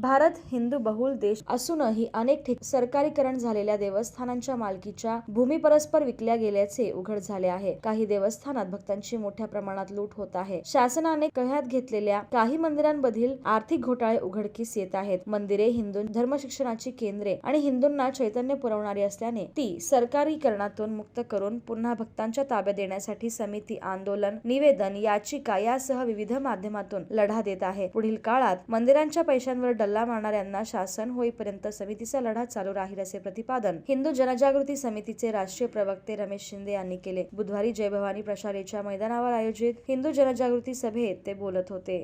भारत हिंदू बहुल देश असूनही अनेक ठिक सरकारीकरण झालेल्या देवस्थानांच्या मालकीच्या भूमी परस्पर विकल्या गेल्याचे उघड झाले आहे. काही देवस्थानात भक्तांची मोठ्या प्रमाणात लूट होत आहे. शासनाने कह्यात घेतलेल्या काही मंदिरांमधील आर्थिक घोटाळे उघडकीस येत आहेत. मंदिरे हिंदू धर्मशिक्षणाची केंद्रे आणि हिंदूंना चैतन्य पुरवणारी असल्याने ती सरकारीकरणातून मुक्त करून पुन्हा भक्तांच्या ताब्यात देण्यासाठी समिती आंदोलन निवेदन याचिका यासह विविध माध्यमातून लढा देत आहे. पुढील काळात मंदिरांच्या पैशांवर सल्ला मारणाऱ्यांना शासन होईपर्यंत समितीचा लढा चालू राहील असे प्रतिपादन हिंदू जनजागृती समितीचे राष्ट्रीय प्रवक्ते रमेश शिंदे यांनी केले. बुधवारी जय भवानी प्रशालेच्या मैदानावर आयोजित हिंदू जनजागृती सभेत ते बोलत होते.